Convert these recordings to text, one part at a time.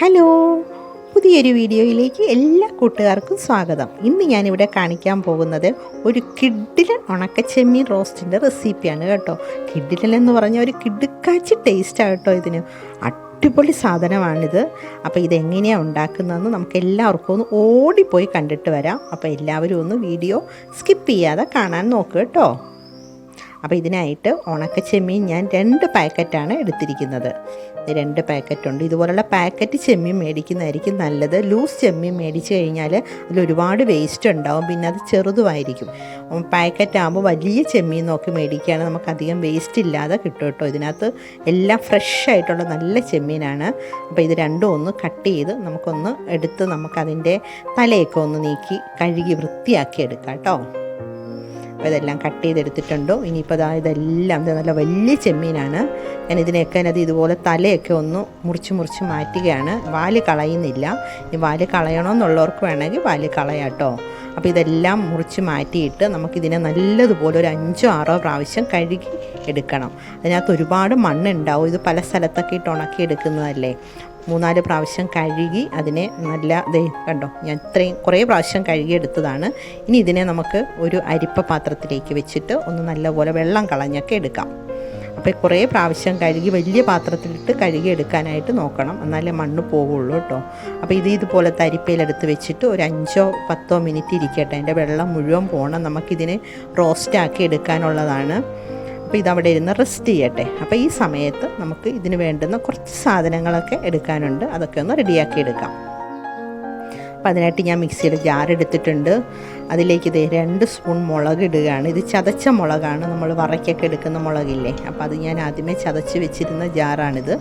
Hello. പുതിയൊരു വീഡിയോയിലേക്ക് എല്ലാ കൂട്ടുകാർക്കും സ്വാഗതം. ഇന്ന് ഞാനിവിടെ കാണിക്കാൻ പോകുന്നത് ഒരു കിഡിലൻ ഉണക്കച്ചെമ്മീൻ റോസ്റ്റിന്റെ റെസിപ്പിയാണ് കേട്ടോ. കിഡിലൻ എന്ന് പറഞ്ഞാൽ ഒരു കിടുക്കാച്ചി ടേസ്റ്റാണ് കേട്ടോ ഇതിന്. അടിപൊളി സാധനമാണിത്. അപ്പോൾ ഇതെങ്ങനെയാണ് ഉണ്ടാക്കുന്നതെന്ന് നമുക്ക് എല്ലാവർക്കും ഒന്ന് ഓടിപ്പോയി കണ്ടിട്ട് വരാം. അപ്പോൾ എല്ലാവരും ഒന്ന് വീഡിയോ സ്കിപ്പ് ചെയ്യാതെ കാണാൻ നോക്കുക കേട്ടോ. അപ്പോൾ ഇതിനായിട്ട് ഉണക്ക ചെമ്മീൻ ഞാൻ രണ്ട് പാക്കറ്റാണ് എടുത്തിരിക്കുന്നത്. രണ്ട് പാക്കറ്റുണ്ട്. ഇതുപോലുള്ള പാക്കറ്റ് ചെമ്മീൻ മേടിക്കുന്നതായിരിക്കും നല്ലത്. ലൂസ് ചെമ്മീൻ മേടിച്ച് കഴിഞ്ഞാൽ അതിൽ ഒരുപാട് വേസ്റ്റ് ഉണ്ടാവും. പിന്നെ അത് ചെറുതുമായിരിക്കും. പാക്കറ്റ് ആകുമ്പോൾ വലിയ ചെമ്മീൻ നോക്കി മേടിക്കുകയാണെങ്കിൽ നമുക്ക് അധികം വേസ്റ്റ് ഇല്ലാതെ കിട്ടും കേട്ടോ. ഇതിനകത്ത് എല്ലാം ഫ്രഷ് ആയിട്ടുള്ള നല്ല ചെമ്മീനാണ്. അപ്പോൾ ഇത് രണ്ടും ഒന്ന് കട്ട് ചെയ്ത് നമുക്കൊന്ന് എടുത്ത് നമുക്കതിന്റെ തലയൊക്കെ ഒന്ന് നീക്കി കഴുകി വൃത്തിയാക്കി എടുക്കാം കേട്ടോ. അപ്പോൾ ഇതെല്ലാം കട്ട് ചെയ്തെടുത്തിട്ടുണ്ടോ? ഇനിയിപ്പോൾ ഇതാ ഇതെല്ലാം ഇത് നല്ല വലിയ ചെമ്മീനാണ്. ഞാൻ ഇതിനെയൊക്കെ അത് ഇതുപോലെ തലയൊക്കെ ഒന്ന് മുറിച്ച് മുറിച്ച് മാറ്റുകയാണ്. വാൽ കളയുന്നില്ല. ഇനി വാൽ കളയണമെന്നുള്ളവർക്ക് വേണമെങ്കിൽ വാൽ കളയാട്ടോ. അപ്പോൾ ഇതെല്ലാം മുറിച്ച് മാറ്റിയിട്ട് നമുക്കിതിനെ നല്ലതുപോലെ ഒരു അഞ്ചോ ആറോ പ്രാവശ്യം കഴുകി എടുക്കണം. അതിനകത്ത് ഒരുപാട് മണ്ണുണ്ടാവും. ഇത് പല സ്ഥലത്തൊക്കെ ഇട്ട് ഉണക്കി എടുക്കുന്നതല്ലേ? മൂന്നാൽ പ്രാവശ്യം കഴുകി അതിനെ നല്ല ദേ കണ്ടോ? ഞാൻ ഇത്രയും കുറേ പ്രാവശ്യം കഴുകിയെടുത്തതാണ് ഇനി ഇതിനെ നമുക്ക് ഒരു അരിപ്പ പാത്രത്തിലേക്ക് വെച്ചിട്ട് ഒന്ന് നല്ലപോലെ വെള്ളം കളഞ്ഞൊക്കെ എടുക്കാം. അപ്പോൾ കുറേ പ്രാവശ്യം കഴുകി വലിയ പാത്രത്തിലിട്ട് കഴുകി എടുക്കാനായിട്ട് നോക്കണം. എന്നാലേ മണ്ണ് പോവുള്ളൂ കേട്ടോ. അപ്പോൾ ഇത് ഇതുപോലെ തരിപ്പയിലെടുത്ത് വെച്ചിട്ട് ഒരു അഞ്ചോ പത്തോ മിനിറ്റ് ഇരിക്കട്ടെ. അതിന്റെ വെള്ളം മുഴുവൻ പോകണം നമുക്കിതിനെ റോസ്റ്റാക്കി എടുക്കാനുള്ളതാണ്. അപ്പോൾ ഇതവിടെ ഇരുന്ന് റെസ്റ്റ് ചെയ്യട്ടെ. അപ്പോൾ ഈ സമയത്ത് നമുക്ക് ഇതിന് വേണ്ടുന്ന കുറച്ച് സാധനങ്ങളൊക്കെ എടുക്കാനുണ്ട്. അതൊക്കെ ഒന്ന് റെഡിയാക്കി എടുക്കാം. അപ്പോൾ അതിനായിട്ട് ഞാൻ മിക്സിയുടെ ജാർ എടുത്തിട്ടുണ്ട്. അതിലേക്ക് ഇത് രണ്ട് സ്പൂൺ മുളക് ഇടുകയാണ്. ഇത് ചതച്ച മുളകാണ്. നമ്മൾ വറയ്ക്കൊക്കെ എടുക്കുന്ന മുളകില്ലേ? അപ്പോൾ അത് ഞാൻ ആദ്യമേ ചതച്ച് വെച്ചിരുന്ന ജാറാണിത്.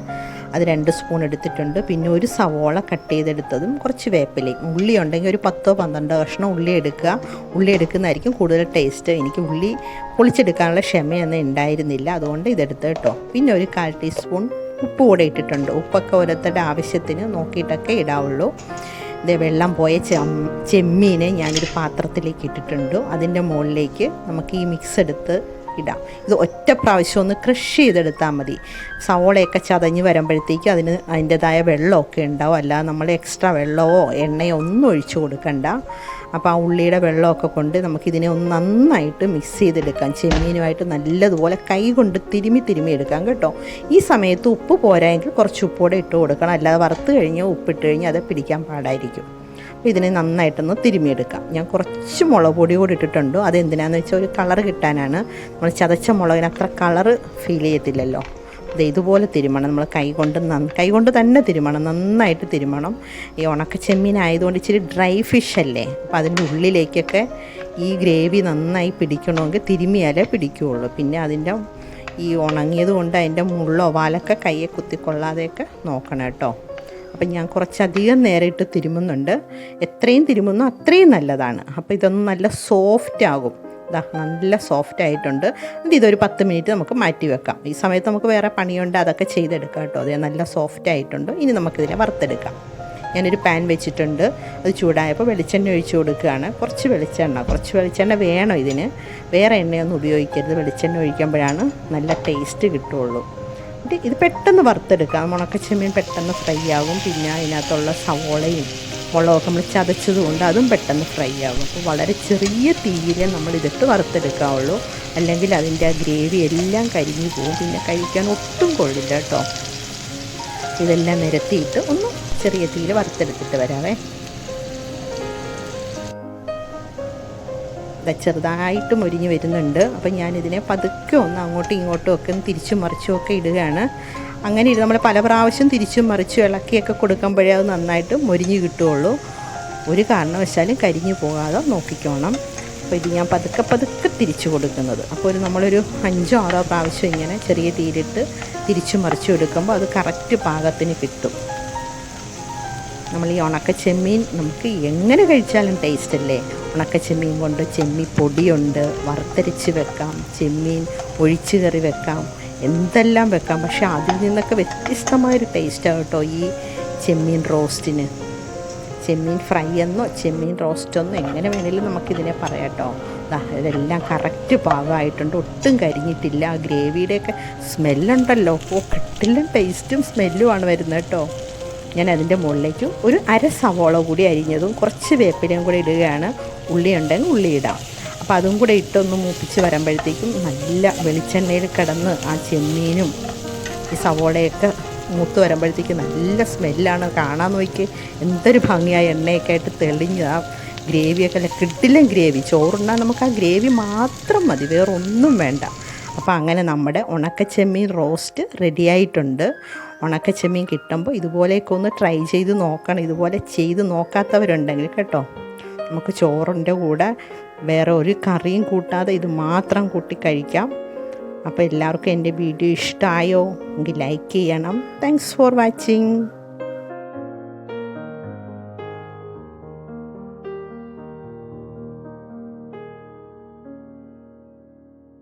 അത് രണ്ട് സ്പൂൺ എടുത്തിട്ടുണ്ട്. പിന്നെ ഒരു സവോള കട്ട് ചെയ്തെടുത്തതും കുറച്ച് വേപ്പിലയും. ഉള്ളി ഉണ്ടെങ്കിൽ ഒരു പത്തോ പന്ത്രണ്ടോ കഷ്ണം ഉള്ളി എടുക്കുക. ഉള്ളി എടുക്കുന്നതായിരിക്കും കൂടുതൽ ടേസ്റ്റ്. എനിക്ക് ഉള്ളി പൊളിച്ചെടുക്കാനുള്ള ക്ഷമയൊന്നും ഉണ്ടായിരുന്നില്ല. അതുകൊണ്ട് ഇതെടുത്ത് കേട്ടോ. പിന്നെ ഒരു കാൽ ടീസ്പൂൺ ഉപ്പ് കൂടെ ഇട്ടിട്ടുണ്ട്. ഉപ്പൊക്കെ ഓരോരുത്തരുടെ ആവശ്യത്തിന് നോക്കിയിട്ടൊക്കെ ഇടാവുള്ളൂ. ഇത് വെള്ളം പോയ ചെമ്മീനെ ഞാനൊരു പാത്രത്തിലേക്ക് ഇട്ടിട്ടുണ്ട്. അതിന്റെ മുകളിലേക്ക് നമുക്ക് ഈ മിക്സ് എടുത്ത് ഇടാം. ഇത് ഒറ്റ പ്രാവശ്യം ഒന്ന് ക്രഷ് ചെയ്തെടുത്താൽ മതി. സവോളയൊക്കെ ചതഞ്ഞ് വരുമ്പോഴത്തേക്കും അതിന് അതിന്റെതായ വെള്ളമൊക്കെ ഉണ്ടാവും. അല്ലാതെ നമ്മൾ എക്സ്ട്രാ വെള്ളമോ എണ്ണയോ ഒന്നും ഒഴിച്ചു കൊടുക്കണ്ട. അപ്പോൾ ആ ഉള്ളിയുടെ വെള്ളമൊക്കെ കൊണ്ട് നമുക്കിതിനെ ഒന്ന് നന്നായിട്ട് മിക്സ് ചെയ്തെടുക്കാം. ചെമ്മീനുമായിട്ട് നല്ലതുപോലെ കൈ കൊണ്ട് തിരുമി തിരുമി എടുക്കാം കേട്ടോ. ഈ സമയത്ത് ഉപ്പ് പോരായെങ്കിൽ കുറച്ച് ഉപ്പോടെ ഇട്ട് കൊടുക്കണം. അല്ലാതെ വറുത്ത് കഴിഞ്ഞാൽ ഉപ്പിട്ട് കഴിഞ്ഞാൽ അത് പിടിക്കാൻ പാടായിരിക്കും. അപ്പോൾ ഇതിനെ നന്നായിട്ടൊന്ന് തിരുമിയെടുക്കാം ഞാൻ കുറച്ച് മുളക് പൊടി കൂടി ഇട്ടിട്ടുണ്ട്. അതെന്തിനാന്ന് വെച്ചാൽ ഒരു കളർ കിട്ടാനാണ്. നമ്മൾ ചതച്ച മുളകിന് അത്ര കളറ് ഫീൽ ചെയ്യത്തില്ലല്ലോ. ഇത് ഇതുപോലെ തിരുമണം. നമ്മൾ കൈ കൊണ്ട് നന്ന കൈ കൊണ്ട് തന്നെ തിരുമണം. നന്നായിട്ട് തിരുമണം. ഈ ഉണക്ക ചെമ്മീനായതുകൊണ്ട് ഇച്ചിരി ഡ്രൈ ഫിഷ് അല്ലേ? അപ്പോൾ അതിന്റെ ഉള്ളിലേക്കൊക്കെ ഈ ഗ്രേവി നന്നായി പിടിക്കണമെങ്കിൽ തിരുമിയാലേ പിടിക്കുകയുള്ളൂ. പിന്നെ അതിന്റെ ഈ ഉണങ്ങിയത് കൊണ്ട് അതിന്റെ മുള്ളോ വാലൊക്കെ കയ്യെ കുത്തിക്കൊള്ളാതെയൊക്കെ നോക്കണം കേട്ടോ. അപ്പം ഞാൻ കുറച്ചധികം നേരം ഇട്ട് തിരുമുന്നുണ്ട്. എത്രയും തിരുമുന്നു അത്രയും നല്ലതാണ്. അപ്പോൾ ഇതൊന്ന് നല്ല സോഫ്റ്റ് ആകും. ഇതാ നല്ല സോഫ്റ്റ് ആയിട്ടുണ്ട്. എന്നിട്ട് ഇതൊരു പത്ത് മിനിറ്റ് നമുക്ക് മാറ്റി വെക്കാം. ഈ സമയത്ത് നമുക്ക് വേറെ പണിയുണ്ട് അതൊക്കെ ചെയ്തെടുക്കാം കേട്ടോ. അത് നല്ല സോഫ്റ്റ് ആയിട്ടുണ്ട്. ഇനി നമുക്കിതിനെ വറുത്തെടുക്കാം. ഞാനൊരു പാൻ വെച്ചിട്ടുണ്ട്. അത് ചൂടായപ്പോൾ വെളിച്ചെണ്ണ ഒഴിച്ചു കൊടുക്കുകയാണ്. കുറച്ച് വെളിച്ചെണ്ണ കുറച്ച് വെളിച്ചെണ്ണ വേണം ഇതിന്? വേറെ എണ്ണയൊന്നും ഉപയോഗിക്കരുത്. വെളിച്ചെണ്ണ ഒഴിക്കുമ്പോഴാണ് നല്ല ടേസ്റ്റ് കിട്ടുള്ളൂ എന്നിട്ട് ഇത് പെട്ടെന്ന് വറുത്തെടുക്കാം ഉണക്കച്ചെമ്മീൻ പെട്ടെന്ന് ഫ്രൈ ആകും. പിന്നെ അതിനകത്തുള്ള സവോളയും മുളകൊക്കെ നമ്മൾ ചതച്ചതുകൊണ്ട് അതും പെട്ടെന്ന് ഫ്രൈ ആകും. അപ്പോൾ വളരെ ചെറിയ തീയിൽ നമ്മൾ ഇതിട്ട് വറുത്തെടുക്കാവുള്ളൂ. അല്ലെങ്കിൽ അതിന്റെ ഗ്രേവി എല്ലാം കരിഞ്ഞു പോകും. പിന്നെ കഴിക്കാൻ ഒട്ടും കൊള്ളില്ല കേട്ടോ. ഇതെല്ലാം നിരത്തിയിട്ട് ഒന്ന് ചെറിയ തീയിൽ വറുത്തെടുത്തിട്ട് വരാവേ. ചെറുതായിട്ട് മൊരിഞ്ഞ് വരുന്നുണ്ട്. അപ്പം ഞാനിതിനെ പതുക്കെ ഒന്ന് അങ്ങോട്ടും ഇങ്ങോട്ടും ഒക്കെ തിരിച്ചും മറിച്ചും ഒക്കെ ഇടുകയാണ്. അങ്ങനെ ഇത് നമ്മൾ പല പ്രാവശ്യം തിരിച്ചും മറിച്ചും ഇളക്കിയൊക്കെ കൊടുക്കുമ്പോഴേ അത് നന്നായിട്ട് മൊരിഞ്ഞ് കിട്ടുകയുള്ളൂ. ഒരു കാരണവശാലും കരിഞ്ഞു പോകാതെ നോക്കിക്കോണം. അപ്പോൾ ഇത് ഞാൻ പതുക്കെ പതുക്കെ തിരിച്ചു കൊടുക്കുന്നത്. അപ്പോൾ ഒരു നമ്മളൊരു അഞ്ചോ ആറോ പ്രാവശ്യം ഇങ്ങനെ ചെറിയ തീരിട്ട് തിരിച്ചു മറിച്ചു എടുക്കുമ്പോൾ അത് കറക്റ്റ് പാകത്തിന് കിട്ടും. നമ്മൾ ഈ ഉണക്ക ചെമ്മീൻ നമുക്ക് എങ്ങനെ കഴിച്ചാലും ടേസ്റ്റ് അല്ലേ? ഉണക്ക ചെമ്മീൻ കൊണ്ട് ചെമ്മീൻ പൊടിയുണ്ട് വറുത്തരച്ച് വെക്കാം ചെമ്മീൻ ഒഴിച്ച് കറി വെക്കാം എന്തെല്ലാം വെക്കാം. പക്ഷേ അതിൽ നിന്നൊക്കെ വ്യത്യസ്തമായൊരു ടേസ്റ്റാണ് കേട്ടോ ഈ ചെമ്മീൻ റോസ്റ്റിന്. ചെമ്മീൻ ഫ്രൈ എന്നോ ചെമ്മീൻ റോസ്റ്റ് എന്നോ എങ്ങനെ വേണേലും നമുക്കിതിനെ പറയാം കേട്ടോ. ഇതെല്ലാം കറക്റ്റ് പാകമായിട്ടുണ്ട്. ഒട്ടും കരിഞ്ഞിട്ടില്ല. ആ ഗ്രേവിയുടെയൊക്കെ സ്മെല്ലുണ്ടല്ലോ ഓ കിട്ടില്ല ടേസ്റ്റും സ്മെല്ലുമാണ് വരുന്നത് കേട്ടോ. ഞാൻ അതിന്റെ മുകളിലേക്ക് ഒരു അര സവോള കൂടി അരിഞ്ഞതും കുറച്ച് വേപ്പിലയും കൂടി ഇടുകയാണ്. ഉള്ളി ഉണ്ടെങ്കിൽ ഉള്ളി ഇടാം. അപ്പോൾ അതും കൂടെ ഇട്ടൊന്ന് മൂപ്പിച്ച് വരുമ്പോഴത്തേക്കും നല്ല വെളിച്ചെണ്ണയിൽ കിടന്ന് ആ ചെമ്മീനും ഈ സവോളയൊക്കെ മൂത്ത് വരുമ്പോഴത്തേക്ക് നല്ല സ്മെല്ലാണ്. കാണാൻ നോക്കി എന്തൊരു ഭംഗിയായ എണ്ണയൊക്കെ ആയിട്ട് തെളിഞ്ഞ് ആ ഗ്രേവിയൊക്കെ അല്ല കിട്ടില്ല ഗ്രേവി. ചോറുണ്ടാൽ നമുക്ക് ആ ഗ്രേവി മാത്രം മതി വേറെ ഒന്നും വേണ്ട. അപ്പോൾ അങ്ങനെ നമ്മുടെ ഉണക്കച്ചെമ്മീൻ റോസ്റ്റ് റെഡിയായിട്ടുണ്ട് ഉണക്കച്ചെമ്മീൻ കിട്ടുമ്പോൾ ഇതുപോലെയൊക്കെ ഒന്ന് ട്രൈ ചെയ്ത് നോക്കണം. ഇതുപോലെ ചെയ്ത് നോക്കാത്തവരുണ്ടെങ്കിൽ കേട്ടോ. നമുക്ക് ചോറിന്റെ കൂടെ വേറെ ഒരു കറിയും കൂട്ടാതെ ഇത് മാത്രം കൂട്ടി കഴിക്കാം. അപ്പോൾ എല്ലാവർക്കും എന്റെ വീഡിയോ ഇഷ്ടമായോ? എങ്കിൽ ലൈക്ക് ചെയ്യണം. Thanks for watching